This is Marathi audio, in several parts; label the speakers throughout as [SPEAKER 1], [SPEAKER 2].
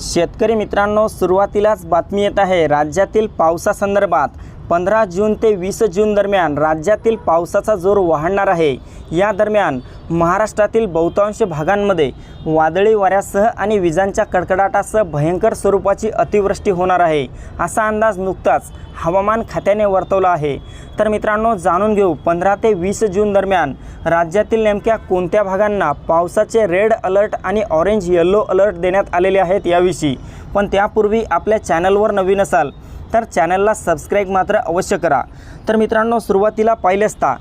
[SPEAKER 1] शेतकरी मित्रांनो सुरुवातीलाच बातमी येत आहे राज्यातील पावसासंदर्भात पंधरा जून ते वीस जून दरम्यान राज्यातील पावसाचा जोर वाढणार आहे. या दरम्यान महाराष्ट्रातील बहुतांश भागांमध्ये वादळी वाऱ्यासह आणि विजांच्या कडकडाटासह भयंकर स्वरूपाची अतिवृष्टी होणार आहे असा अंदाज नुकताच हवामान खात्याने वर्तवला आहे. तर मित्रांनो जाणून घेऊ पंधरा ते वीस जून दरम्यान राज्यातील नेमक्या कोणत्या भागांना पावसाचे रेड अलर्ट आणि ऑरेंज येल्लो अलर्ट देण्यात आलेले आहेत याविषयी. पण त्यापूर्वी आपल्या चॅनलवर नवीन असाल तर चॅनलला सबस्क्राईब मात्र अवश्य करा. तर मित्रांनो सुरुवातीला पाहिले असता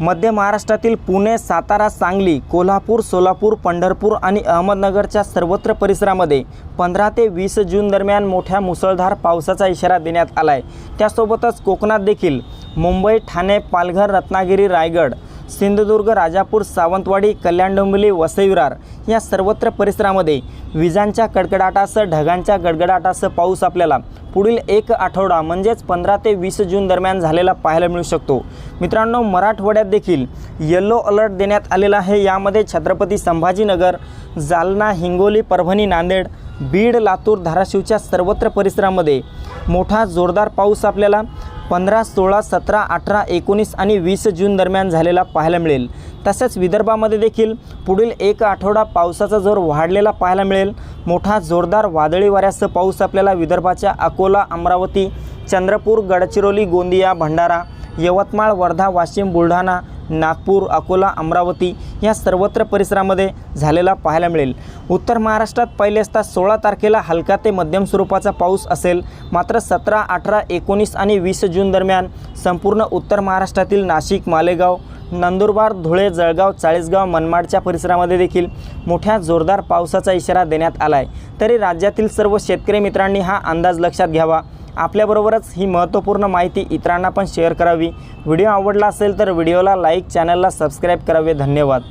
[SPEAKER 1] मध्य महाराष्ट्रातील पुणे सातारा सांगली कोल्हापूर सोलापूर पंढरपूर आणि अहमदनगरच्या सर्वत्र परिसरामध्ये पंधरा ते वीस जून दरम्यान मोठ्या मुसळधार पावसाचा इशारा देण्यात आला आहे त्यासोबतच कोकणात देखील मुंबई ठाणे पालघर रत्नागिरी रायगड सिंधुदुर्ग राजापूर सावंतवाडी कल्याण डोंबिवली वसई विरार या सर्वत्र परिसरामध्ये विजांच्या कडकडाटासह ढगांच्या गडगडाटासह पाऊस आपल्याला पुढील एक आठवडा म्हणजेच पंधरा ते वीस जून दरम्यान झालेला पाहायला मिळू शकतो. मित्रांनो मराठवाड्यात देखील येल्लो अलर्ट देण्यात आलेला आहे. यामध्ये छत्रपती संभाजीनगर जालना हिंगोली परभणी नांदेड बीड लातूर धाराशिवच्या सर्वत्र परिसरामध्ये मोठा जोरदार पाऊस आपल्याला पंधरा सोळा सतरा अठरा एकोणीस आणि वीस जून दरम्यान झालेला पाहायला मिळेल. तसेच विदर्भामध्ये देखील पुढील एक आठवडा पावसाचा जोर वाढलेला पाहायला मिळेल. मोठा जोरदार वादळी वाऱ्यासह पाऊस आपल्याला विदर्भाच्या अकोला अमरावती चंद्रपूर गडचिरोली गोंदिया भंडारा यवतमाळ वर्धा वाशिम बुलढाणा नागपूर अकोला अमरावती या सर्वत्र परिसरामध्ये झालेला पाहायला मिळेल. उत्तर महाराष्ट्रात पहिले असता सोळा तारखेला हलका ते मध्यम स्वरूपाचा पाऊस असेल. मात्र सतरा अठरा एकोणीस आणि वीस जून दरम्यान संपूर्ण उत्तर महाराष्ट्रातील नाशिक मालेगाव नंदुरबार धुळे जळगाव चाळीसगाव मनमाडच्या परिसरामध्ये देखील मोठ्या जोरदार पावसाचा इशारा देण्यात आला आहे तरी राज्यातील सर्व शेतकरी मित्रांनी हा अंदाज लक्षात घ्यावा. आपल्याबरोबरच ही महत्त्वपूर्ण माहिती इतरांना पण शेअर करावी. व्हिडिओ आवडला असेल तर व्हिडिओला लाईक चॅनलला सबस्क्राईब करावे. धन्यवाद.